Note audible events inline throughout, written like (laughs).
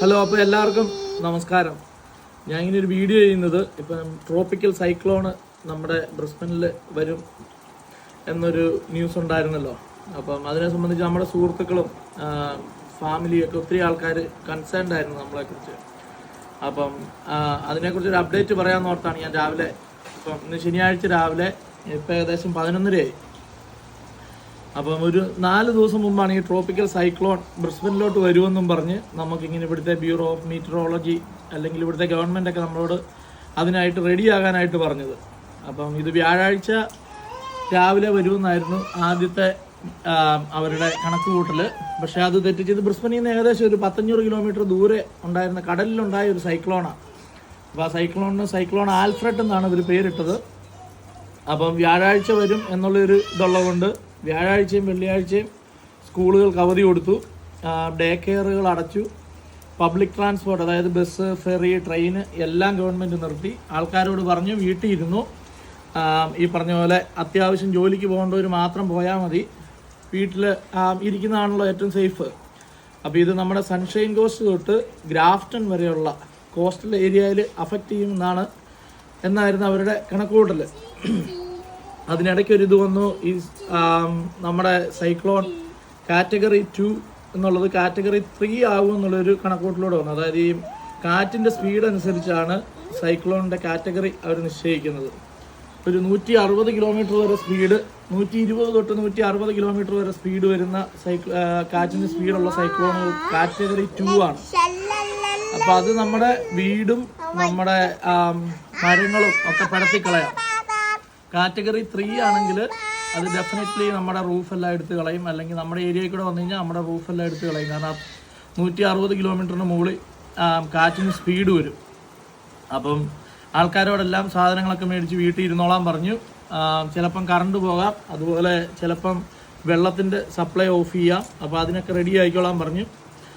Hello അപ്പോൾ എല്ലാവർക്കും നമസ്കാരം. ഞാൻ ഇങ്ങനെ ഒരു വീഡിയോ ചെയ്യുന്നത് ഇപ്പം ട്രോപ്പിക്കൽ സൈക്ലോണ് നമ്മുടെ ബ്രിസ്ബനിൽ വരും എന്നൊരു ന്യൂസ് ഉണ്ടായിരുന്നല്ലോ. അപ്പം അതിനെ സംബന്ധിച്ച് നമ്മുടെ സുഹൃത്തുക്കളും ഫാമിലിയൊക്കെ ഒത്തിരി ആൾക്കാർ കൺസേൺഡ് ആയിരുന്നു നമ്മളെക്കുറിച്ച്. അപ്പം അതിനെക്കുറിച്ച് ഒരു അപ്ഡേറ്റ് പറയാമെന്ന് ഓർത്താണ് ഞാൻ രാവിലെ ഇപ്പം ഇന്ന് ശനിയാഴ്ച രാവിലെ ഇപ്പം ഏകദേശം പതിനൊന്നരയായി. അപ്പം ഒരു നാല് ദിവസം മുമ്പാണ് ഈ ട്രോപ്പിക്കൽ സൈക്ലോൺ ബ്രിസ്ബനിലോട്ട് വരുമെന്നും പറഞ്ഞ് നമുക്കിങ്ങനെ ഇവിടുത്തെ ബ്യൂറോ ഓഫ് മീറ്ററോളജി അല്ലെങ്കിൽ ഇവിടുത്തെ ഗവൺമെന്റ് ഒക്കെ നമ്മളോട് അതിനായിട്ട് റെഡിയാകാനായിട്ട് പറഞ്ഞത്. അപ്പം ഇത് വ്യാഴാഴ്ച രാവിലെ വരുമെന്നായിരുന്നു ആദ്യത്തെ അവരുടെ കണക്ക് കൂട്ടൽ പക്ഷേ അത് തെറ്റിച്ചത് ബ്രിസ്ബനിൽ നിന്ന് ഏകദേശം ഒരു പത്തഞ്ഞൂറ് കിലോമീറ്റർ ദൂരെ ഉണ്ടായിരുന്ന കടലിലുണ്ടായ ഒരു സൈക്ലോണാണ് അപ്പോൾ ആ സൈക്ലോണിന് സൈക്ലോൺ ആൽഫ്രഡ് എന്നാണ് ഇവർ പേരിട്ടത്. അപ്പം വ്യാഴാഴ്ച വരും എന്നുള്ളൊരു ഇതുള്ളതുകൊണ്ട് വ്യാഴാഴ്ചയും വെള്ളിയാഴ്ചയും സ്കൂളുകൾക്ക് അവധി കൊടുത്തു. ഡേ കെയറുകൾ അടച്ചു. പബ്ലിക് ട്രാൻസ്പോർട്ട് അതായത് ബസ് ഫെറി ട്രെയിൻ എല്ലാം ഗവൺമെന്റ് നിർത്തി. ആൾക്കാരോട് പറഞ്ഞു വീട്ടിൽ ഇരുന്നു ഈ പറഞ്ഞ പോലെ അത്യാവശ്യം ജോലിക്ക് പോകേണ്ടവർ മാത്രം പോയാൽ മതി. വീട്ടിൽ ഇരിക്കുന്നതാണല്ലോ ഏറ്റവും സേഫ്. അപ്പോൾ ഇത് നമ്മുടെ സൺഷൈൻ കോസ്റ്റ് തൊട്ട് ഗ്രാഫ്റ്റൺ വരെയുള്ള കോസ്റ്റൽ ഏരിയയിൽ അഫക്റ്റ് ചെയ്യുമെന്നാണ് എന്നായിരുന്നു അവരുടെ കണക്കുകൂട്ടൽ അതിനിടയ്ക്ക് ഒരു ഇത് വന്നു. ഈ നമ്മുടെ സൈക്ലോൺ കാറ്റഗറി ടു എന്നുള്ളത് കാറ്റഗറി ത്രീ ആകും എന്നുള്ളൊരു കണക്കൂട്ടിലൂടെ വന്നു. അതായത് ഈ കാറ്റിന്റെ സ്പീഡ് അനുസരിച്ചാണ് സൈക്ലോണിന്റെ കാറ്റഗറി അവർ നിശ്ചയിക്കുന്നത്. ഒരു നൂറ്റി അറുപത് കിലോമീറ്റർ വരെ സ്പീഡ് നൂറ്റി ഇരുപത് തൊട്ട് നൂറ്റി അറുപത് കിലോമീറ്റർ വരെ സ്പീഡ് വരുന്ന സൈക്ലോ കാറ്റിന്റെ സ്പീഡുള്ള സൈക്ലോൺ കാറ്റഗറി ടു ആണ്. അപ്പോൾ അത് നമ്മുടെ വീടും നമ്മുടെ മരങ്ങളും ഒക്കെ പടത്തിക്കളയാം. കാറ്റഗറി ത്രീ ആണെങ്കിൽ അത് ഡെഫിനറ്റ്ലി നമ്മുടെ റൂഫെല്ലാം എടുത്ത് കളയും. അല്ലെങ്കിൽ നമ്മുടെ ഏരിയയിൽ കൂടെ വന്നു കഴിഞ്ഞാൽ നമ്മുടെ റൂഫെല്ലാം എടുത്ത് കളയും. കാരണം നൂറ്റി അറുപത് കിലോമീറ്ററിന് മുകളിൽ കാറ്റിന് സ്പീഡ് വരും. അപ്പം ആൾക്കാരോടെല്ലാം സാധനങ്ങളൊക്കെ മേടിച്ച് വീട്ടിൽ ഇരുന്നോളാൻ പറഞ്ഞു. ചിലപ്പം കറണ്ട് പോകാം. അതുപോലെ ചിലപ്പം വെള്ളത്തിന്റെ സപ്ലൈ ഓഫ് ചെയ്യാം. അപ്പോൾ അതിനൊക്കെ റെഡി ആയിക്കോളാൻ പറഞ്ഞു.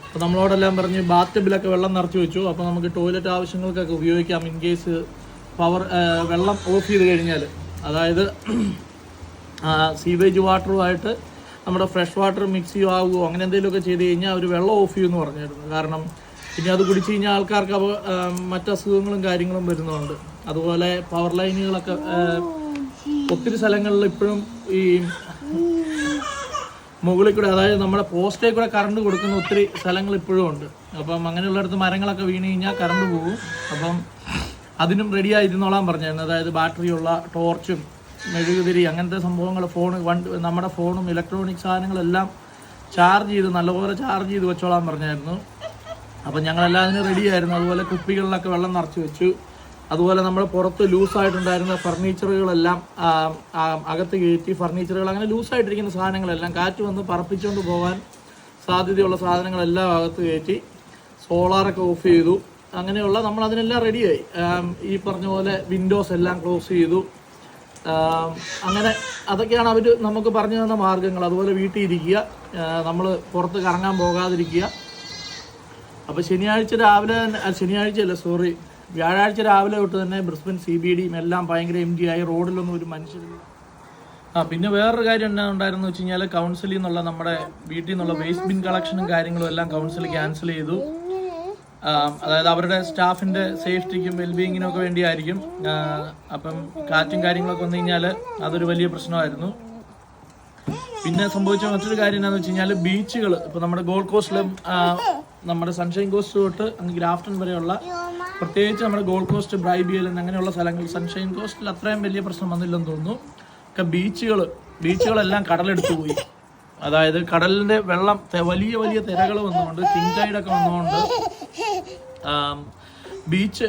അപ്പോൾ നമ്മളോടെല്ലാം പറഞ്ഞ് ബാത്ത് ബില്ലൊക്കെ വെള്ളം നിറച്ച് വെച്ചു. അപ്പോൾ നമുക്ക് ടോയ്ലറ്റ് ആവശ്യങ്ങൾക്കൊക്കെ ഉപയോഗിക്കാം ഇൻ കേസ് പവർ വെള്ളം ഓഫ് ചെയ്ത് കഴിഞ്ഞാൽ അതായത് സീവേജ് വാട്ടറുമായിട്ട് നമ്മുടെ ഫ്രഷ് വാട്ടർ മിക്സ് ആവുകയോ അങ്ങനെ എന്തെങ്കിലുമൊക്കെ ചെയ്ത് കഴിഞ്ഞാൽ അവർ വെള്ളം ഓഫ് ചെയ്യുമെന്ന് പറഞ്ഞിരുന്നു കാരണം ഇനി അത് കുടിച്ച് കഴിഞ്ഞാൽ ആൾക്കാർക്ക് അപ്പോൾ മറ്റ് അസുഖങ്ങളും കാര്യങ്ങളും വരുന്നുണ്ട്. അതുപോലെ പവർ ലൈനുകളൊക്കെ ഒത്തിരി സ്ഥലങ്ങളിൽ ഇപ്പോഴും ഈ മുകളിൽ കൂടെ അതായത് നമ്മുടെ പോസ്റ്റേ കൂടെ കറണ്ട് കൊടുക്കുന്ന ഒത്തിരി സ്ഥലങ്ങൾ ഇപ്പോഴും ഉണ്ട്. അപ്പം അങ്ങനെയുള്ളിടത്ത് മരങ്ങളൊക്കെ വീണ് കഴിഞ്ഞാൽ കറണ്ട് പോകും അപ്പം അതിനും റെഡി ആയിരുന്നോളാൻ പറഞ്ഞായിരുന്നു. അതായത് ബാറ്ററിയുള്ള ടോർച്ചും മെഴുകുതിരി അങ്ങനത്തെ സംഭവങ്ങൾ ഫോൺ വണ്ടി നമ്മുടെ ഫോണും ഇലക്ട്രോണിക് സാധനങ്ങളെല്ലാം ചാർജ് ചെയ്ത് നല്ലപോലെ ചാർജ് ചെയ്ത് വെച്ചോളാൻ പറഞ്ഞായിരുന്നു. അപ്പം ഞങ്ങളെല്ലാം അതിന് റെഡിയായിരുന്നു. അതുപോലെ കുപ്പികളിലൊക്കെ വെള്ളം നിറച്ച് വെച്ചു. അതുപോലെ നമ്മൾ പുറത്ത് ലൂസായിട്ടുണ്ടായിരുന്ന ഫർണിച്ചറുകളെല്ലാം അകത്ത് കയറ്റി ഫർണിച്ചറുകൾ അങ്ങനെ ലൂസായിട്ടിരിക്കുന്ന സാധനങ്ങളെല്ലാം കാറ്റ് വന്ന് പറപ്പിച്ചുകൊണ്ട് പോകാൻ സാധ്യതയുള്ള സാധനങ്ങളെല്ലാം അകത്ത് കയറ്റി സോളാറൊക്കെ ഓഫ് ചെയ്തു. അങ്ങനെയുള്ള നമ്മൾ അതിനെല്ലാം റെഡിയായി ഈ പറഞ്ഞ പോലെ വിൻഡോസ് എല്ലാം ക്ലോസ് ചെയ്തു. അങ്ങനെ അതൊക്കെയാണ് അവർ നമുക്ക് പറഞ്ഞു തന്ന മാർഗങ്ങൾ. അതുപോലെ വീട്ടിൽ ഇരിക്കുക. നമ്മൾ പുറത്ത് കറങ്ങാൻ പോകാതിരിക്കുക. അപ്പോൾ ശനിയാഴ്ച രാവിലെ തന്നെ ശനിയാഴ്ചയല്ല സോറി വ്യാഴാഴ്ച രാവിലെ തൊട്ട് തന്നെ ബ്രിസ്ബൻ സി ബി ഡിയും എല്ലാം ഭയങ്കര എം ഡി ആയി. റോഡിലൊന്നും ഒരു മനുഷ്യരില്ല ആ പിന്നെ വേറൊരു കാര്യം എന്നാ ഉണ്ടായിരുന്നു വെച്ച് കഴിഞ്ഞാൽ കൗൺസിലിൽ നിന്നുള്ള നമ്മുടെ വീട്ടിൽ നിന്നുള്ള വേസ്റ്റ് ബിൻ കളക്ഷനും കാര്യങ്ങളും എല്ലാം കൗൺസിൽ ക്യാൻസൽ ചെയ്തു. അതായത് അവരുടെ സ്റ്റാഫിന്റെ സേഫ്റ്റിക്കും വെൽബീങ്ങിനും ഒക്കെ വേണ്ടിയായിരിക്കും അപ്പം കാറ്റും കാര്യങ്ങളൊക്കെ വന്നു കഴിഞ്ഞാൽ അതൊരു വലിയ പ്രശ്നമായിരുന്നു. പിന്നെ സംഭവിച്ച മറ്റൊരു കാര്യം എന്താണെന്ന് വെച്ച് കഴിഞ്ഞാൽ ബീച്ചുകൾ ഇപ്പോൾ നമ്മുടെ ഗോൾഡ് കോസ്റ്റിലും നമ്മുടെ സൺഷൈൻ കോസ്റ്റ് തൊട്ട് അങ്ങ് ഗ്രാഫ്റ്റൺ വരെയുള്ള പ്രത്യേകിച്ച് നമ്മുടെ ഗോൾഡ് കോസ്റ്റ് ബ്രൈബിയലൻ അങ്ങനെയുള്ള സ്ഥലങ്ങൾ സൺഷൈൻ കോസ്റ്റിൽ അത്രയും വലിയ പ്രശ്നം വന്നില്ലെന്ന് തോന്നുന്നു. ഒക്കെ ബീച്ചുകൾ ബീച്ചുകളെല്ലാം കടലെടുത്തു പോയി. അതായത് കടലിന്റെ വെള്ളം വലിയ വലിയ തിരകൾ വന്നുകൊണ്ട് കിങ് ടൈഡൊക്കെ വന്നുകൊണ്ട് (laughs) ബീച്ച്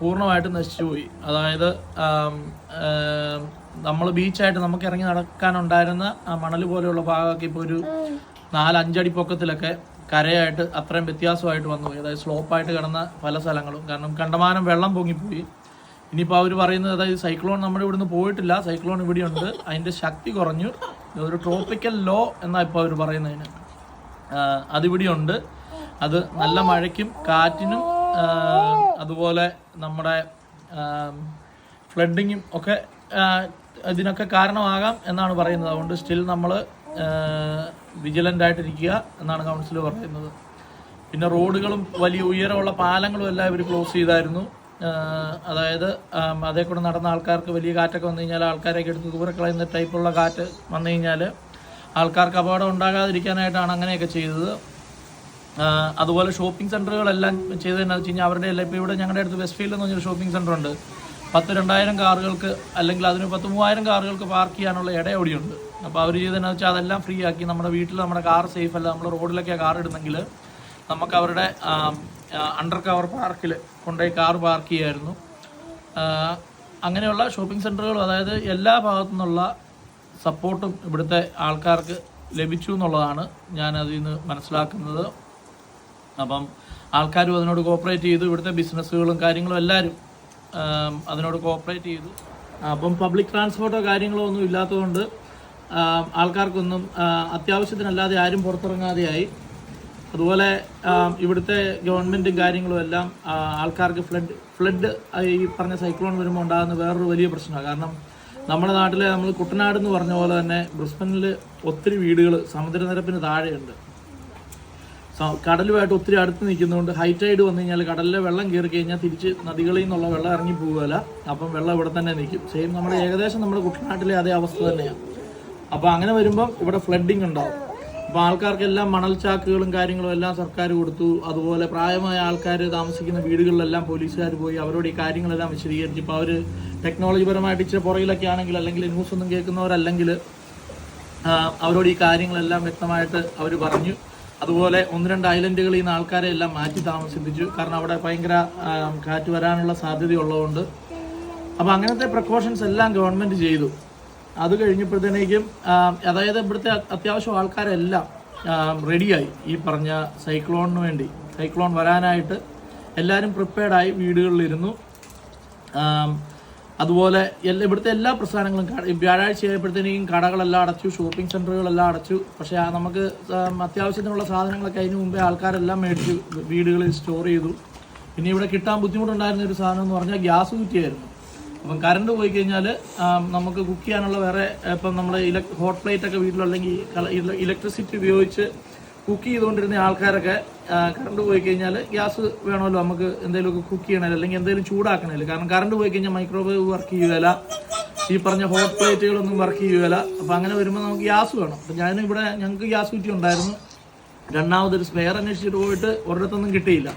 പൂർണമായിട്ടും നശിച്ചു പോയി. അതായത് നമ്മൾ ബീച്ചായിട്ട് നമുക്ക് ഇറങ്ങി നടക്കാനുണ്ടായിരുന്ന ആ മണൽ പോലെയുള്ള ഭാഗമൊക്കെ ഇപ്പോൾ ഒരു നാലഞ്ചടി പൊക്കത്തിലൊക്കെ കരയായിട്ട് അത്രയും വ്യത്യാസമായിട്ട് വന്നു പോയി. അതായത് സ്ലോപ്പായിട്ട് കിടന്ന പല സ്ഥലങ്ങളും. കാരണം കണ്ടമാനം വെള്ളം പൊങ്ങിപ്പോയി. ഇനിയിപ്പോൾ അവർ പറയുന്നത് അതായത് സൈക്ലോൺ നമ്മുടെ ഇവിടുന്ന് പോയിട്ടില്ല. സൈക്ലോൺ ഇവിടെയുണ്ട്. അതിന്റെ ശക്തി കുറഞ്ഞു. ഒരു ട്രോപ്പിക്കൽ ലോ എന്നാണ് ഇപ്പോൾ അവർ പറയുന്നതിന്. അതിവിടെയുണ്ട്. അത് നല്ല മഴയ്ക്കും കാറ്റിനും അതുപോലെ നമ്മുടെ ഫ്ലഡിങ്ങും ഒക്കെ ഇതിനൊക്കെ കാരണമാകാം എന്നാണ് പറയുന്നത്. അതുകൊണ്ട് സ്റ്റിൽ നമ്മൾ വിജിലന്റ് ആയിട്ടിരിക്കുക എന്നാണ് കൗൺസിൽ പറയുന്നത്. പിന്നെ റോഡുകളും വലിയ ഉയരമുള്ള പാലങ്ങളും എല്ലാം ഇവർ ക്ലോസ് ചെയ്തായിരുന്നു. അതായത് അതേ കൂടെ നടന്ന ആൾക്കാർക്ക് വലിയ കാറ്റൊക്കെ വന്നു കഴിഞ്ഞാൽ ആൾക്കാരെയൊക്കെ എടുത്ത് ദൂരെ കളയുന്ന ടൈപ്പുള്ള കാറ്റ് വന്നു കഴിഞ്ഞാൽ ആൾക്കാർക്ക് അപകടം ഉണ്ടാകാതിരിക്കാനായിട്ടാണ് അങ്ങനെയൊക്കെ ചെയ്തത്. അതുപോലെ ഷോപ്പിംഗ് സെന്ററുകളെല്ലാം ചെയ്തതെന്നു വെച്ച് കഴിഞ്ഞാൽ അവരുടെ എല്ലാം ഇപ്പോൾ ഇവിടെ ഞങ്ങളുടെ അടുത്ത് വെസ്റ്റ് ഫീൽഡ് എന്ന് പറഞ്ഞൊരു ഷോപ്പിംഗ് സെന്റർ ഉണ്ട്. പത്ത് രണ്ടായിരം കാറുകൾക്ക് അല്ലെങ്കിൽ അതിന് പത്ത് മൂവായിരം കാറുകൾക്ക് പാർക്ക് ചെയ്യാനുള്ള ഇട അവിടെയുണ്ട്. അപ്പോൾ അവർ ചെയ്തതെന്നു വെച്ചാൽ അതെല്ലാം ഫ്രീ ആക്കി നമ്മുടെ വീട്ടിൽ നമ്മുടെ കാർ സേഫ് അല്ല നമ്മൾ റോഡിലൊക്കെ കാർ ഇടുന്നെങ്കിൽ നമുക്ക് അവരുടെ അണ്ടർ കവർ പാർക്കിൽ കൊണ്ടുപോയി കാർ പാർക്ക് ചെയ്യായിരുന്നു. അങ്ങനെയുള്ള ഷോപ്പിംഗ് സെന്ററുകളും അതായത് എല്ലാ ഭാഗത്തു നിന്നുള്ള സപ്പോർട്ടും ഇവിടുത്തെ ആൾക്കാർക്ക് ലഭിച്ചു എന്നുള്ളതാണ് ഞാനതിൽ നിന്ന് മനസ്സിലാക്കുന്നത്. അപ്പം ആൾക്കാരും അതിനോട് കോപ്പറേറ്റ് ചെയ്തു. ഇവിടുത്തെ ബിസിനസ്സുകളും കാര്യങ്ങളും എല്ലാവരും അതിനോട് കോപ്പറേറ്റ് ചെയ്തു. അപ്പം പബ്ലിക് ട്രാൻസ്പോർട്ടോ കാര്യങ്ങളോ ഒന്നും ഇല്ലാത്തതുകൊണ്ട് ആൾക്കാർക്കൊന്നും അത്യാവശ്യത്തിനല്ലാതെ ആരും പുറത്തിറങ്ങാതെയായി. അതുപോലെ ഇവിടുത്തെ ഗവൺമെന്റും കാര്യങ്ങളും എല്ലാം ആൾക്കാർക്ക് ഫ്ലഡ് ഫ്ലഡ് ഈ പറഞ്ഞ സൈക്ലോൺ വരുമ്പോൾ ഉണ്ടാകുന്ന വേറൊരു വലിയ പ്രശ്നമാണ്. കാരണം നമ്മുടെ നാട്ടിലെ നമ്മൾ കുട്ടനാട് എന്ന് പറഞ്ഞ പോലെ തന്നെ ബ്രിസ്ബനിൽ ഒത്തിരി വീടുകൾ സമുദ്രനിരപ്പിന് താഴെയുണ്ട്. കടലുമായിട്ട് ഒത്തിരി അടുത്ത് നിൽക്കുന്നതുകൊണ്ട് ഹൈ ടൈഡ് വന്നു കഴിഞ്ഞാൽ കടലിലെ വെള്ളം കയറി കഴിഞ്ഞാൽ തിരിച്ച് നദികളിൽ നിന്നുള്ള വെള്ളം ഇറങ്ങി പോകുകയില്ല അപ്പം വെള്ളം ഇവിടെ തന്നെ നിൽക്കും. സെയിം നമ്മുടെ ഏകദേശം നമ്മുടെ കുട്ടനാട്ടിലെ അതേ അവസ്ഥ തന്നെയാണ് അപ്പോൾ അങ്ങനെ വരുമ്പം ഇവിടെ ഫ്ലഡിങ് ഉണ്ടാവും. അപ്പോൾ ആൾക്കാർക്കെല്ലാം മണൽ ചാക്കുകളും കാര്യങ്ങളും എല്ലാം സർക്കാർ കൊടുത്തു. അതുപോലെ പ്രായമായ ആൾക്കാർ താമസിക്കുന്ന വീടുകളിലെല്ലാം പോലീസുകാർ പോയി അവരോട് ഈ കാര്യങ്ങളെല്ലാം വിശദീകരിച്ചു ഇപ്പോൾ അവർ ടെക്നോളജി പരമായിട്ട് ഇച്ചിരി പുറകിലൊക്കെ ആണെങ്കിൽ അല്ലെങ്കിൽ ന്യൂസ് ഒന്നും കേൾക്കുന്നവരല്ലെങ്കിൽ അവരോട് ഈ കാര്യങ്ങളെല്ലാം വ്യക്തമായിട്ട് അവർ പറഞ്ഞു. അതുപോലെ ഒന്ന് രണ്ട് ഐലൻഡുകളിൽ നിന്ന് ആൾക്കാരെ എല്ലാം മാറ്റി താമസിപ്പിച്ചു. കാരണം അവിടെ ഭയങ്കര കാറ്റ് വരാനുള്ള സാധ്യതയുള്ളതുകൊണ്ട്. അപ്പോൾ അങ്ങനത്തെ പ്രിക്കോഷൻസ് എല്ലാം ഗവൺമെന്റ് ചെയ്തു. അത് കഴിഞ്ഞപ്പോഴത്തേക്കും അതായത് ഇവിടുത്തെ അത്യാവശ്യം ആൾക്കാരെല്ലാം റെഡിയായി ഈ പറഞ്ഞ സൈക്ലോണിന് വേണ്ടി. സൈക്ലോൺ വരാനായിട്ട് എല്ലാവരും പ്രിപ്പയർഡായി വീടുകളിലിരുന്നു. അതുപോലെ എല്ലാ ഇവിടുത്തെ എല്ലാ പ്രസ്ഥാനങ്ങളും വ്യാഴാഴ്ച ആയപ്പോഴത്തേനും കടകളെല്ലാം അടച്ചു ഷോപ്പിംഗ് സെന്ററുകളെല്ലാം അടച്ചു. പക്ഷേ നമുക്ക് അത്യാവശ്യത്തിനുള്ള സാധനങ്ങളൊക്കെ അതിന് മുമ്പേ ആൾക്കാരെല്ലാം മേടിച്ചു വീടുകളിൽ സ്റ്റോർ ചെയ്തു. പിന്നെ ഇവിടെ കിട്ടാൻ ബുദ്ധിമുട്ടുണ്ടായിരുന്ന ഒരു സാധനം എന്ന് പറഞ്ഞാൽ ഗ്യാസ് കുറ്റിയായിരുന്നു. അപ്പം കറണ്ട് പോയി കഴിഞ്ഞാൽ നമുക്ക് കുക്ക് ചെയ്യാനുള്ള വേറെ ഇപ്പം നമ്മുടെ ഇലക് ഹോട്ട് പ്ലേറ്റ് ഒക്കെ ഇലക്ട്രിസിറ്റി ഉപയോഗിച്ച് കുക്ക് ചെയ്തുകൊണ്ടിരുന്ന ആൾക്കാരൊക്കെ കറണ്ട് പോയി കഴിഞ്ഞാൽ ഗ്യാസ് വേണമല്ലോ നമുക്ക് എന്തെങ്കിലുമൊക്കെ കുക്ക് ചെയ്യണമല്ലോ അല്ലെങ്കിൽ എന്തെങ്കിലും ചൂടാക്കണമല്ലോ കാരണം കറണ്ട് പോയി കഴിഞ്ഞാൽ മൈക്രോവേവ് വർക്ക് ചെയ്യുകയില്ല. ഈ പറഞ്ഞ ഹോട്ട് പ്ലേറ്റുകളൊന്നും വർക്ക് ചെയ്യുകയില്ല. അപ്പം അങ്ങനെ വരുമ്പോൾ നമുക്ക് ഗ്യാസ് വേണം. അപ്പം ഞാൻ ഇവിടെ ഞങ്ങൾക്ക് ഗ്യാസ് കുറ്റി ഉണ്ടായിരുന്നു. രണ്ടാമതൊരു സ്പെയർ അന്വേഷിച്ചിട്ട് പോയിട്ട് ഒരിടത്തൊന്നും കിട്ടിയില്ല.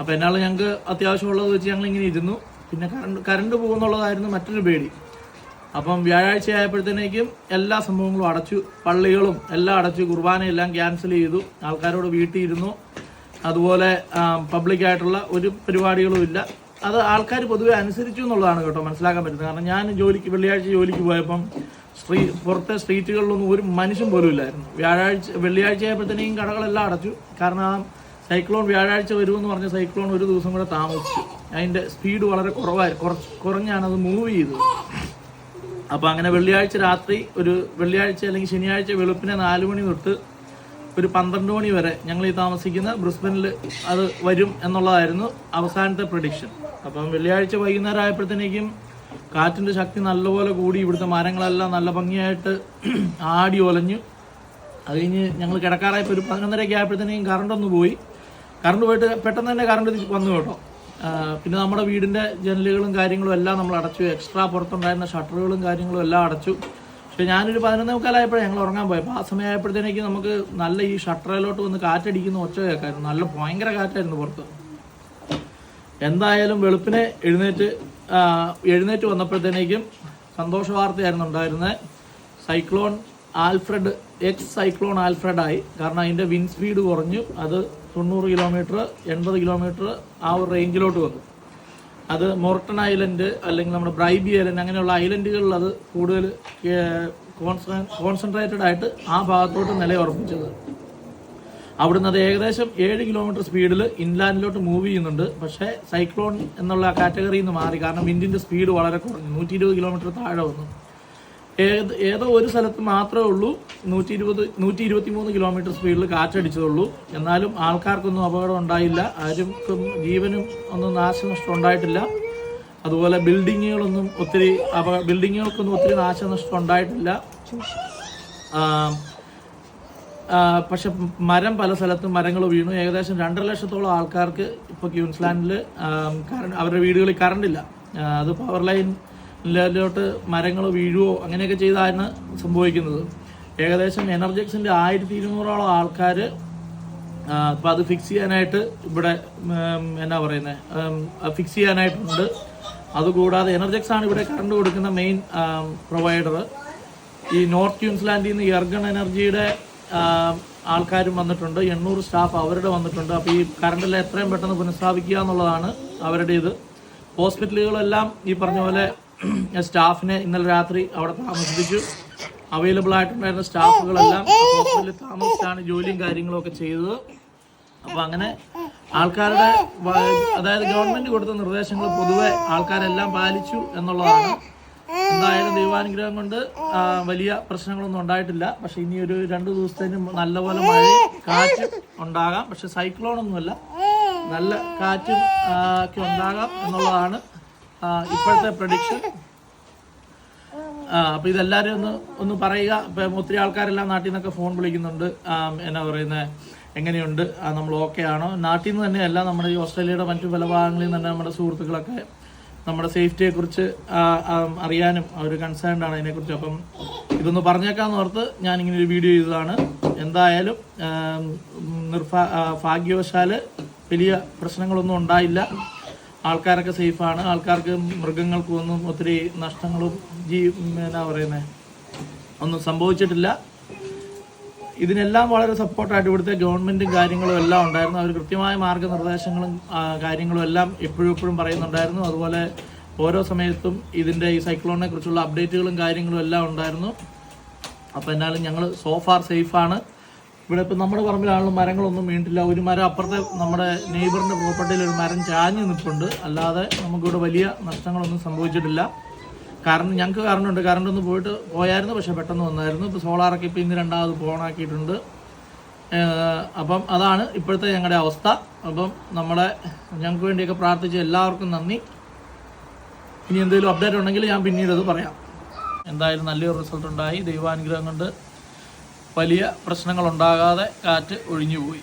അപ്പോൾ എന്നാൽ ഞങ്ങൾക്ക് അത്യാവശ്യമുള്ളത് വെച്ച് ഞങ്ങൾ ഇങ്ങനെ ഇരുന്നു. പിന്നെ കറണ്ട് കറണ്ട് പോകുന്നുള്ളതായിരുന്നു മറ്റൊരു പേടി. അപ്പം വ്യാഴാഴ്ച ആയപ്പോഴത്തേക്കും എല്ലാ സംഭവങ്ങളും അടച്ചു പള്ളികളും എല്ലാം അടച്ചു കുർബാനയെല്ലാം ക്യാൻസൽ ചെയ്തു. ആൾക്കാരോട് വീട്ടിൽ ഇരുന്നു. അതുപോലെ പബ്ലിക്കായിട്ടുള്ള ഒരു പരിപാടികളും ഇല്ല. അത് ആൾക്കാർ പൊതുവെ അനുസരിച്ചു എന്നുള്ളതാണ് കേട്ടോ മനസ്സിലാക്കാൻ പറ്റുന്നത്. കാരണം ഞാൻ ജോലിക്ക് വെള്ളിയാഴ്ച ജോലിക്ക് പോയപ്പം സ്ട്രീ പുറത്തെ സ്ട്രീറ്റുകളിലൊന്നും ഒരു മനുഷ്യൻ പോലും ഇല്ലായിരുന്നു. വ്യാഴാഴ്ച വെള്ളിയാഴ്ച ആയപ്പോഴത്തേക്കും കടകളെല്ലാം അടച്ചു. കാരണം ആ സൈക്ലോൺ വ്യാഴാഴ്ച വരുമെന്ന് പറഞ്ഞ സൈക്ലോൺ ഒരു ദിവസം കൂടെ താമസിച്ചു. അതിന്റെ സ്പീഡ് വളരെ കുറവായി കുറച്ച് കുറഞ്ഞാണ് അത് മൂവ് ചെയ്തത്. അപ്പോൾ അങ്ങനെ വെള്ളിയാഴ്ച രാത്രി ഒരു വെള്ളിയാഴ്ച അല്ലെങ്കിൽ ശനിയാഴ്ച വെളുപ്പിനെ നാല് മണി തൊട്ട് ഒരു പന്ത്രണ്ട് മണി വരെ ഞങ്ങൾ ഈ താമസിക്കുന്ന ബ്രിസ്ബനിൽ അത് വരും എന്നുള്ളതായിരുന്നു അവസാനത്തെ പ്രഡിക്ഷൻ അപ്പം വെള്ളിയാഴ്ച വൈകുന്നേരം ആയപ്പോഴത്തേക്കും കാറ്റിന്റെ ശക്തി നല്ലപോലെ കൂടി ഇവിടുത്തെ മരങ്ങളെല്ലാം നല്ല ഭംഗിയായിട്ട് (clears throat) ആടി ഒലഞ്ഞു അത് കഴിഞ്ഞ് ഞങ്ങൾ കിടക്കാറായപ്പോൾ ഒരു പതിനൊന്നരയ്ക്ക് ആയപ്പോഴത്തേക്കും കറണ്ട് ഒന്ന് പോയി. കറണ്ട് പോയിട്ട് പെട്ടെന്ന് തന്നെ കറണ്ട് വന്നു കേട്ടോ. പിന്നെ നമ്മുടെ വീടിന്റെ ജനലുകളും കാര്യങ്ങളും എല്ലാം നമ്മൾ അടച്ചു. എക്സ്ട്രാ പുറത്തുണ്ടായിരുന്ന ഷട്ടറുകളും കാര്യങ്ങളും എല്ലാം അടച്ചു. പക്ഷേ ഞാനൊരു പതിനൊന്നേ മുക്കാലായപ്പോഴേ ഞങ്ങൾ ഉറങ്ങാൻ പോയി പോയപ്പോൾ ആ സമയമായപ്പോഴത്തേക്ക് നമുക്ക് നല്ല ഈ ഷട്ടറിലോട്ട് വന്ന് കാറ്റടിക്കുന്ന ഒച്ച കേൾക്കായിരുന്നു. നല്ല ഭയങ്കര കാറ്റായിരുന്നു പുറത്ത്. എന്തായാലും വെളുപ്പിനെ എഴുന്നേറ്റ് എഴുന്നേറ്റ് വന്നപ്പോഴത്തേക്കും സന്തോഷ വാർത്തയായിരുന്നു ഉണ്ടായിരുന്നത്. സൈക്ലോൺ ആൽഫ്രഡ് എക്സ് സൈക്ലോൺ ആൽഫ്രഡായി കാരണം അതിന്റെ വിൻ സ്പീഡ് കുറഞ്ഞു. അത് തൊണ്ണൂറ് കിലോമീറ്റർ എൺപത് കിലോമീറ്റർ ആ ഒരു റേഞ്ചിലോട്ട് വന്നു. അത് മോർട്ടൺ ഐലൻഡ് അല്ലെങ്കിൽ നമ്മുടെ ബ്രൈബി ഐലൻഡ് അങ്ങനെയുള്ള ഐലൻഡുകളിൽ അത് കൂടുതൽ കോൺസെൻട്രേറ്റഡ് ആയിട്ട് ആ ഭാഗത്തോട്ട് നിലയുറപ്പിച്ചത്. അവിടുന്ന് അത് ഏകദേശം ഏഴ് കിലോമീറ്റർ സ്പീഡിൽ ഇൻലാൻഡിലോട്ട് മൂവ് ചെയ്യുന്നുണ്ട്. പക്ഷേ സൈക്ലോൺ എന്നുള്ള കാറ്റഗറിയിൽ നിന്ന് മാറി. കാരണം വിൻഡിന്റെ സ്പീഡ് വളരെ കുറഞ്ഞു. നൂറ്റി കിലോമീറ്റർ താഴെ വന്നു. ഏത് ഏതോ ഒരു സ്ഥലത്ത് മാത്രമേ ഉള്ളൂ. നൂറ്റി ഇരുപത് നൂറ്റി ഇരുപത്തി മൂന്ന് കിലോമീറ്റർ സ്പീഡിൽ കാറ്റടിച്ചതുള്ളൂ. എന്നാലും ആൾക്കാർക്കൊന്നും അപകടം ഉണ്ടായില്ല. ആർക്കും ജീവനും ഒന്നും നാശനഷ്ടം ഉണ്ടായിട്ടില്ല. അതുപോലെ ബിൽഡിങ്ങുകളൊന്നും ഒത്തിരി അപ ബിൽഡിങ്ങുകൾക്കൊന്നും ഒത്തിരി നാശനഷ്ടം ഉണ്ടായിട്ടില്ല. പക്ഷെ മരം പല സ്ഥലത്തും മരങ്ങൾ വീണു. ഏകദേശം രണ്ടര ലക്ഷത്തോളം ആൾക്കാർക്ക് ഇപ്പോൾ ക്യൂൻസ്ലാൻഡിൽ കറണ്ട് അവരുടെ വീടുകളിൽ കറണ്ടില്ല. അത് പവർ ലൈനിലോട്ട് മരങ്ങൾ വീഴുവോ അങ്ങനെയൊക്കെ ചെയ്താണ് സംഭവിക്കുന്നത്. ഏകദേശം എനർജക്സിന്റെ ആയിരത്തി ഇരുന്നൂറോളം ആൾക്കാർ അപ്പോൾ അത് ഫിക്സ് ചെയ്യാനായിട്ട് ഇവിടെ എന്നാ പറയുന്നത് ഫിക്സ് ചെയ്യാനായിട്ടുണ്ട്. അതുകൂടാതെ എനർജക്സ് ആണ് ഇവിടെ കറണ്ട് കൊടുക്കുന്ന മെയിൻ പ്രൊവൈഡർ ഈ നോർത്ത് ക്യൂൻസ്ലാൻഡിൽ നിന്ന് എർഗൺ എനർജിയുടെ ആൾക്കാരും വന്നിട്ടുണ്ട്. എണ്ണൂറ് സ്റ്റാഫ് അവരുടെ വന്നിട്ടുണ്ട്. അപ്പോൾ ഈ കറണ്ടെല്ലാം എത്രയും പെട്ടെന്ന് പുനഃസ്ഥാപിക്കുക എന്നുള്ളതാണ് അവരുടെ ഇത് ഹോസ്പിറ്റലുകളെല്ലാം ഈ പറഞ്ഞ പോലെ സ്റ്റാഫിനെ ഇന്നലെ രാത്രി അവിടെ താമസിപ്പിച്ചു. അവൈലബിൾ ആയിട്ടുണ്ടായിരുന്ന സ്റ്റാഫുകളെല്ലാം ഹോസ്പിറ്റലിൽ താമസിച്ചാണ് ജോലിയും കാര്യങ്ങളും ഒക്കെ ചെയ്തത്. അപ്പൊ അങ്ങനെ ആൾക്കാരുടെ അതായത് ഗവൺമെന്റ് കൊടുത്ത നിർദ്ദേശങ്ങൾ പൊതുവെ ആൾക്കാരെല്ലാം പാലിച്ചു എന്നുള്ളതാണ്. എന്തായാലും ദൈവാനുഗ്രഹം കൊണ്ട് വലിയ പ്രശ്നങ്ങളൊന്നും ഉണ്ടായിട്ടില്ല. പക്ഷെ ഇനി ഒരു രണ്ടു ദിവസത്തേന് നല്ലപോലെ മഴ കാറ്റ് ഉണ്ടാകാം. പക്ഷെ സൈക്ലോൺ ഒന്നുമല്ല. നല്ല കാറ്റും ഒക്കെ ഉണ്ടാകാം എന്നുള്ളതാണ് ഇപ്പോഴത്തെ പ്രഡിക്ഷൻ ആ, അപ്പൊ ഇതെല്ലാരും ഒന്ന് ഒന്ന് പറയുക. ഇപ്പം ഒത്തിരി ആൾക്കാരെല്ലാം നാട്ടിൽ നിന്നൊക്കെ ഫോൺ വിളിക്കുന്നുണ്ട്. എന്നാ പറയുന്നത് എങ്ങനെയുണ്ട്? നമ്മൾ ഓക്കെ ആണോ? നാട്ടിൽ നിന്ന് തന്നെയല്ല നമ്മുടെ ഈ ഓസ്ട്രേലിയയുടെ മറ്റു പല ഭാഗങ്ങളിൽ നിന്ന് തന്നെ നമ്മുടെ സുഹൃത്തുക്കളൊക്കെ നമ്മുടെ സേഫ്റ്റിയെ കുറിച്ച് അറിയാനും അവർ കൺസേൺഡ് ആണ് അതിനെക്കുറിച്ച്. അപ്പം ഇതൊന്ന് പറഞ്ഞേക്കാന്ന് ഓർത്ത് ഞാൻ ഇങ്ങനെ ഒരു വീഡിയോ ചെയ്തതാണ്. എന്തായാലും നിർഭാ ഭാഗ്യവശാൽ വലിയ പ്രശ്നങ്ങളൊന്നും ഉണ്ടായില്ല. ആൾക്കാരൊക്കെ സേഫാണ്. ആൾക്കാർക്ക് മൃഗങ്ങൾക്കും ഒന്നും ഒത്തിരി നഷ്ടങ്ങളും ജീ എന്നാ പറയുന്നത് ഒന്നും സംഭവിച്ചിട്ടില്ല. ഇതിനെല്ലാം വളരെ സപ്പോർട്ടായിട്ട് ഇവിടുത്തെ ഗവൺമെന്റും കാര്യങ്ങളും എല്ലാം ഉണ്ടായിരുന്നു. അവർ കൃത്യമായ മാർഗനിർദ്ദേശങ്ങളും കാര്യങ്ങളും എല്ലാം എപ്പോഴും എപ്പോഴും പറയുന്നുണ്ടായിരുന്നു. അതുപോലെ ഓരോ സമയത്തും ഇതിന്റെ ഈ സൈക്ലോണിനെ കുറിച്ചുള്ള അപ്ഡേറ്റുകളും കാര്യങ്ങളും എല്ലാം ഉണ്ടായിരുന്നു. അപ്പോൾ എന്നാലും ഞങ്ങൾ സോഫാർ സേഫാണ് ഇവിടെ ഇപ്പം നമ്മുടെ പറമ്പിലാണെങ്കിലും മരങ്ങളൊന്നും വീണിട്ടില്ല. ഒരു മരം അപ്പുറത്തെ നമ്മുടെ നെയ്ബറിന്റെ പ്രോപ്പർട്ടിയിൽ ഒരു മരം ചാഞ്ഞ് നിൽപ്പുണ്ട് അല്ലാതെ നമുക്കിവിടെ വലിയ നഷ്ടങ്ങളൊന്നും സംഭവിച്ചിട്ടില്ല. കാരണം ഞങ്ങൾക്ക് കറണ്ടുണ്ട് കറണ്ട് ഒന്ന് പോയിട്ട് പോയായിരുന്നു പക്ഷേ പെട്ടെന്ന് വന്നായിരുന്നു. ഇപ്പോൾ സോളാറൊക്കെ ഇപ്പോൾ ഇന്ന് രണ്ടാമത് ഫോൺ ആക്കിയിട്ടുണ്ട്. അപ്പം അതാണ് ഇപ്പോഴത്തെ ഞങ്ങളുടെ അവസ്ഥ. അപ്പം നമ്മളെ ഞങ്ങൾക്ക് വേണ്ടിയൊക്കെ പ്രാർത്ഥിച്ച എല്ലാവർക്കും നന്ദി. ഇനി എന്തെങ്കിലും അപ്ഡേറ്റ് ഉണ്ടെങ്കിൽ ഞാൻ പിന്നീട് അത് പറയാം. എന്തായാലും നല്ലൊരു റിസൾട്ട് ഉണ്ടായി. ദൈവാനുഗ്രഹം കൊണ്ട് വലിയ പ്രശ്നങ്ങളുണ്ടാകാതെ കാറ്റ് ഒഴിഞ്ഞുപോയി.